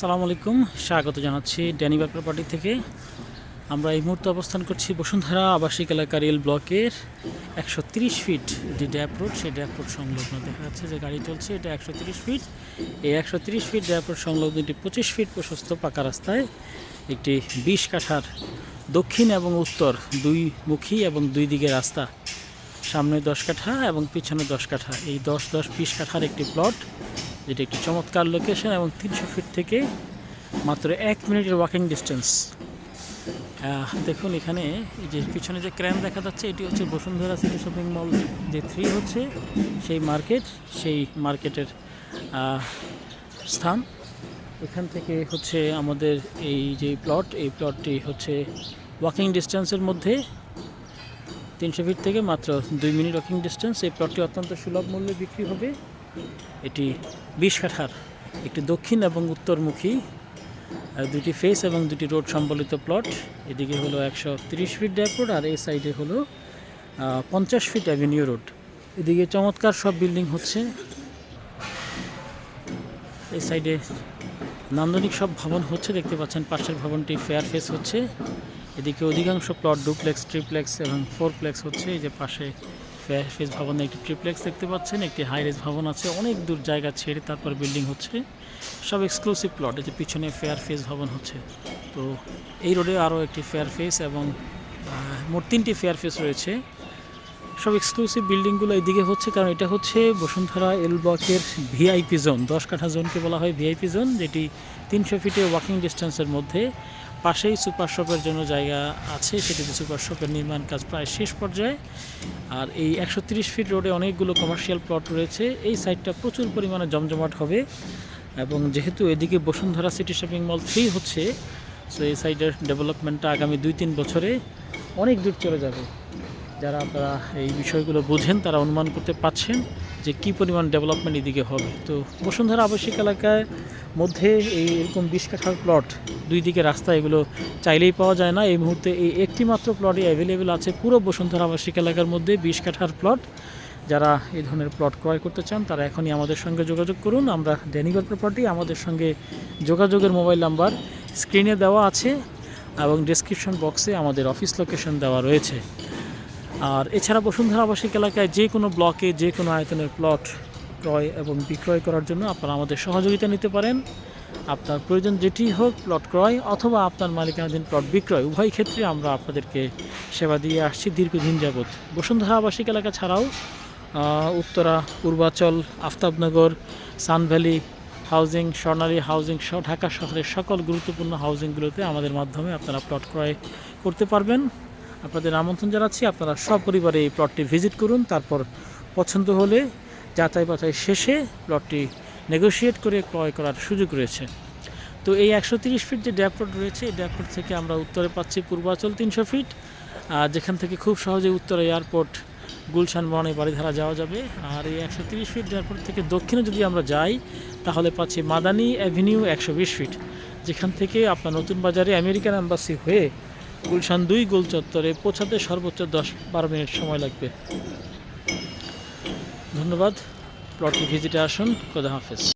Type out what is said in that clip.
সালামু আলাইকুম, স্বাগত জানাচ্ছি ড্যানি ড্যানিবার প্রপার্টি থেকে। আমরা এই মুহূর্তে অবস্থান করছি বসুন্ধরা আবাসিক এলাকা রেল ব্লকের একশো তিরিশ ফিট যে ড্যাপ রোড, সেই ড্যাপ রোড সংলগ্ন। দেখা যাচ্ছে যে গাড়ি চলছে, এটা একশো তিরিশ ফিট। এই একশো তিরিশ ফিট ড্যাপ রোড সংলগ্ন একটি পঁচিশ ফিট প্রশস্ত পাকা রাস্তায় একটি বিশ কাঠার দক্ষিণ এবং উত্তর দুই মুখী এবং দুই দিকে রাস্তা। সামনে দশ কাঠা এবং পিছনে দশ কাঠা। এই দশ দশ বিশ কাঠার একটি প্লট যেটি একটি চমৎকার লোকেশন এবং তিনশো ফিট থেকে মাত্র এক মিনিটের ওয়াকিং ডিস্টেন্স দেখুন এখানে এই যে পিছনে যে ক্র্যান দেখা যাচ্ছে, এটি হচ্ছে বসুন্ধরা সিটি শপিং মল যে থ্রি হচ্ছে, সেই মার্কেট সেই মার্কেটের স্থান। এখান থেকে হচ্ছে আমাদের এই যে প্লট এই প্লটটি হচ্ছে ওয়াকিং ডিস্টেন্সের মধ্যে। তিনশো ফিট থেকে মাত্র দুই মিনিট ওয়াকিং ডিস্টেন্স এই প্লটটি অত্যন্ত সুলভ মূল্যে বিক্রি হবে। এটি বিশ কাঠার একটি দক্ষিণ এবং উত্তরমুখী দুটি ফেস এবং দুটি রোড সম্বলিত প্লট এদিকে হলো একশো তিরিশ ফিট ড্যাপ রোড আর এই সাইডে হলো পঞ্চাশ ফিট অ্যাভিনিউ রোড এদিকে চমৎকার সব বিল্ডিং হচ্ছে। এই সাইডে নান্দনিক সব ভবন হচ্ছে, দেখতে পাচ্ছেন পাশের ভবনটি ফেয়ার ফেস হচ্ছে। এদিকে অধিকাংশ প্লট ডুপ্লেক্স ট্রিপ্লেক্স এবং ফোরপ্লেক্স হচ্ছে। এই যে পাশে ফেস ভবনে একটি ট্রিপ্লেক্স দেখতে পাচ্ছেন, একটি হাই রেজ ভবন আছে, অনেক দূর জায়গা ছেড়ে তারপর বিল্ডিং হচ্ছে। সব এক্সক্লুসিভ প্লট এই যে পিছনে ফেয়ার ফেস ভবন হচ্ছে। তো এই রোডে আরও একটি ফেয়ার ফেস এবং মোট তিনটি ফেয়ার ফেস রয়েছে। সব এক্সক্লুসিভ বিল্ডিংগুলো এইদিকে হচ্ছে, কারণ এটা হচ্ছে বসুন্ধরা এল ব্লকের ভিআইপি জোন দশ কাঠা জোনকে বলা হয় ভিআইপি জোন যেটি তিনশো ফিটে ওয়াকিং ডিস্টেন্সের মধ্যে। পাশেই সুপার শপের জন্য জায়গা আছে সেটিতে সুপার শপের নির্মাণ কাজ প্রায় শেষ পর্যায়ে। আর এই একশো ফিট রোডে অনেকগুলো কমার্শিয়াল প্লট রয়েছে। এই সাইডটা প্রচুর পরিমাণে জমজমাট হবে এবং যেহেতু এদিকে Bashundhara city shopping mall three হচ্ছে সো এই সাইডের ডেভেলপমেন্টটা আগামী দুই তিন বছরে অনেক দূর চলে যাবে। যারা আপনারা এই বিষয়গুলো বুঝেন, তারা অনুমান করতে পারছেন যে কী পরিমাণ ডেভেলপমেন্ট এদিকে হবে। তো বসুন্ধরা আবাসিক এলাকায় মধ্যে এই এরকম বিশ কাঠার প্লট দুই দিকে রাস্তা, এগুলো চাইলেই পাওয়া যায় না। এই মুহূর্তে এই একটি মাত্র প্লটই অ্যাভেলেবেল আছে পুরো বসুন্ধরা আবাসিক এলাকার মধ্যে বিশ কাঠার প্লট যারা এই ধরনের প্লট ক্রয় করতে চান, তারা এখনই আমাদের সঙ্গে যোগাযোগ করুন। আমরা ড্যানিগর প্রপার্টি আমাদের সঙ্গে যোগাযোগের মোবাইল নাম্বার স্ক্রিনে দেওয়া আছে এবং ডেসক্রিপশন বক্সে আমাদের অফিস লোকেশন দেওয়া রয়েছে। আর এছাড়া বসুন্ধরা আবাসিক এলাকায় যে কোনো ব্লকে যে কোনো আয়তনের প্লট ক্রয় এবং বিক্রয় করার জন্য আপনারা আমাদের সহযোগিতা নিতে পারেন। আপনার প্রয়োজন যেটি হোক প্লট ক্রয় অথবা আপনার মালিকানাধীন প্লট বিক্রয়, উভয় ক্ষেত্রে আমরা আপনাদেরকে সেবা দিয়ে আসছি দীর্ঘদিন যাবৎ। বসুন্ধরা আবাসিক এলাকা ছাড়াও Uttara, Purbachal, Aftabnagar Sun Valley housing, Swarnali housing সহ ঢাকা শহরের সকল গুরুত্বপূর্ণ হাউজিংগুলোতে আমাদের মাধ্যমে আপনারা প্লট ক্রয় করতে পারবেন। আপনাদের আমন্ত্রণ জানাচ্ছি। আপনারা সপরিবারে এই প্লটটি ভিজিট করুন। তারপর পছন্দ হলে যাচাই বাছাই শেষে প্লটটি নেগোশিয়েট করে ক্রয় করার সুযোগ রয়েছে। তো এই একশো তিরিশ ফিট যে ড্যাপ রোড রয়েছে, এই ড্যাপ থেকে আমরা উত্তরে পাচ্ছি পূর্বাচল তিনশো ফিট আর যেখান থেকে খুব সহজে উত্তরে এয়ারপোর্ট গুলশান বনে বাড়িধারা যাওয়া যাবে। আর এই একশো তিরিশ ফিট এয়ারপোর্ট থেকে দক্ষিণে যদি আমরা যাই, তাহলে পাচ্ছি মাদানি অ্যাভিনিউ একশো বিশ ফিট যেখান থেকে আপনার নতুন বাজারে আমেরিকান অ্যাম্বাসি হয়ে গুলশান দুই গোল চত্বরে পৌঁছাতে সর্বোচ্চ দশ বারো মিনিট সময় লাগবে। ধন্যবাদ। প্লটটি ভিজিটে আসুন। খোদা হাফেজ।